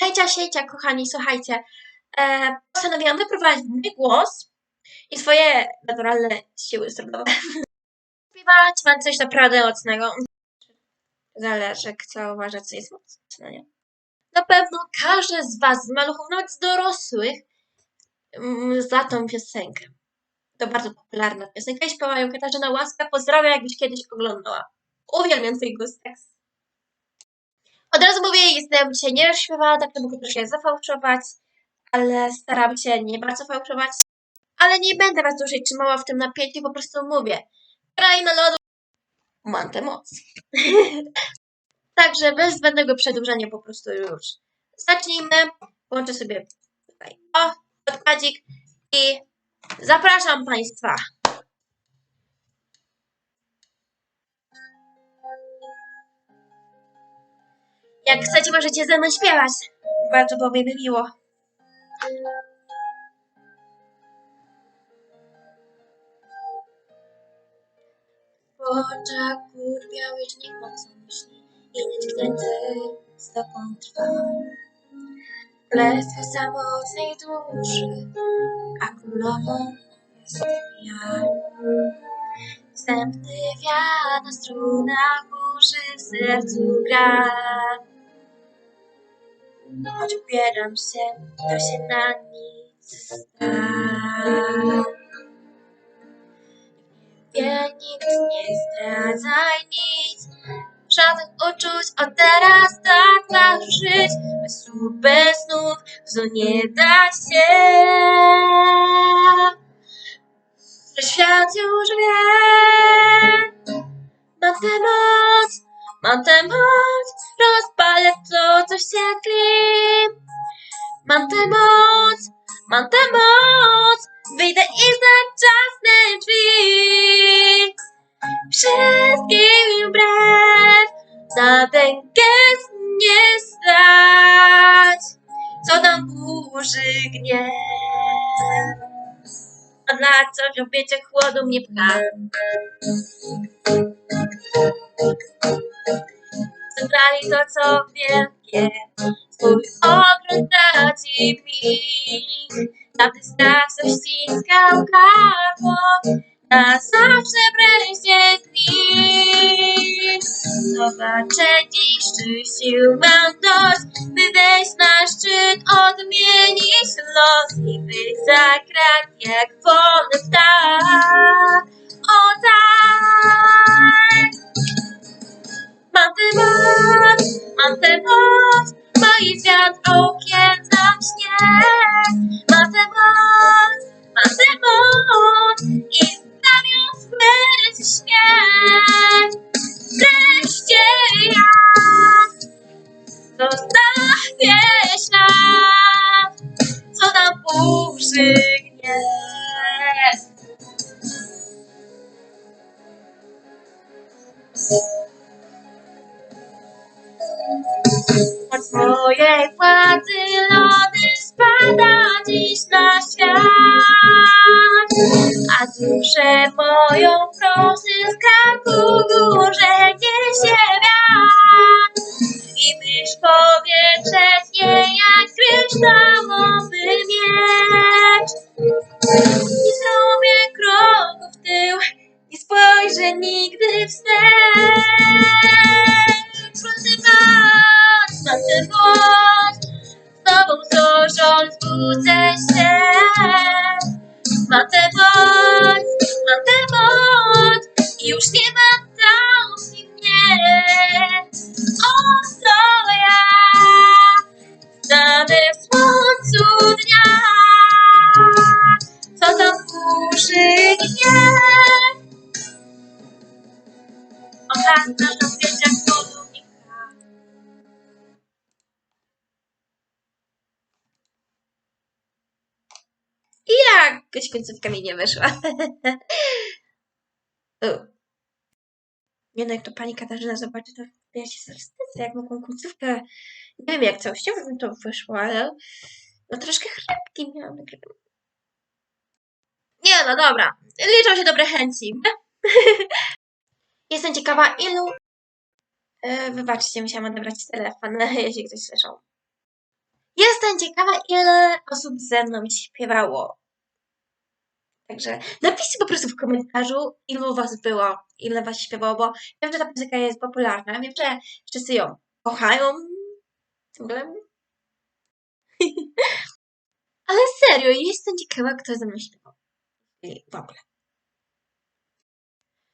Hejcia, siejcia, kochani, słuchajcie. E, postanowiłam wyprowadzić mój głos i swoje naturalne siły zrodowe. Śpiewać mam coś naprawdę mocnego. Zależy, kto uważa, co jest mocne, nie? Na pewno każdy z was, z maluchów, nawet z dorosłych, mm, zna tą piosenkę. To bardzo popularna piosenka i śpiewa ją Katarzyna Łaska. Pozdrawiam, jakbyś kiedyś oglądała. Uwielbiam twój głos, tak. Od razu mówię, jestem dzisiaj nie śpiewała, tak to mogę troszkę zafałszować, ale staram się nie bardzo fałszować. Ale nie będę was dłużej trzymała w tym napięciu, po prostu mówię. Kraina lodu. Mam tę moc. Także bez zbędnego przedłużania po prostu już. Zacznijmy. Włączę sobie tutaj o, odpadzik i zapraszam Państwa. Jak chcecie, możecie ze mną śpiewać. Bardzo by mi miło. W oczach kurwiałeś niech mocno myśli i nie tknięty stopą trwa. Klęstwa samotnej duszy, a królową jestem ja. Wstępny wiatr na strunach burzy w sercu gra. Choć upieram się, to się na nic stać. Nie, nikt nie zdradzaj nic, żadnych uczuć od teraz tak masz żyć. Bez słów, bez snów, co nie da się. Że świat już wie, mam tę moc, mam tę moc, rozpalę to, co się tli. Mam tę moc, mam tę moc, wyjdę i zaczasnę drzwi. Wszystkim wbrew, na ten gest nie stać, co nam burzy gniew. A dla co w wiecie chłodu mnie pcha. Zebrali to, co wielkie, swój ogród traci mig. Tamty strach, co ściskał karło, na zawsze wreszcie znikł. Zobaczę dziś, czy sił mam dość, by wejść na szczyt, odmienić los i być zagrać jak wolny ptak. Zostawię ślad, co nam burzy gniew. Od swojej władzy lody spada dziś na świat, a duszę moją powietrze tnie jak kryształowy miecz. Nie zrobię kroku w tył, nie spojrzę nigdy wstecz. Mam tę moc, mam tę moc, z tobą zorząd zbudzę się. Mam tę moc, mam tę moc i już nie ma jakoś końcówka mi nie wyszła. Nie no, jak to pani Katarzyna zobaczy, to ja się zaraz wstydzę, jak mogą końcówkę. Nie wiem, jak całościowo mi to wyszło, ale no troszkę chrapki miałam. Nie no, dobra. Liczą się dobre chęci. Jestem ciekawa, ilu... E, wybaczcie, musiałam odebrać telefon, jeśli ktoś słyszał. Jestem ciekawa, ile osób ze mną śpiewało. Także napiszcie po prostu w komentarzu, ilu was było, ile was śpiewało, bo wiem, że ta piosenka jest popularna, wiem, że wszyscy ją kochają. Ciągle. Ale serio, jestem ciekawa, kto ze mną w ogóle.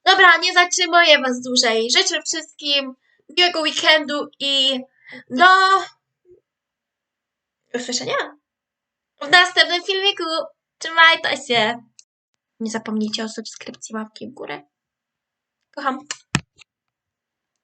Dobra, nie zatrzymuję was dłużej. Życzę wszystkim miłego weekendu i do usłyszenia w następnym filmiku. Trzymajcie się. Nie zapomnijcie o subskrypcji, łapki w górę. Kocham.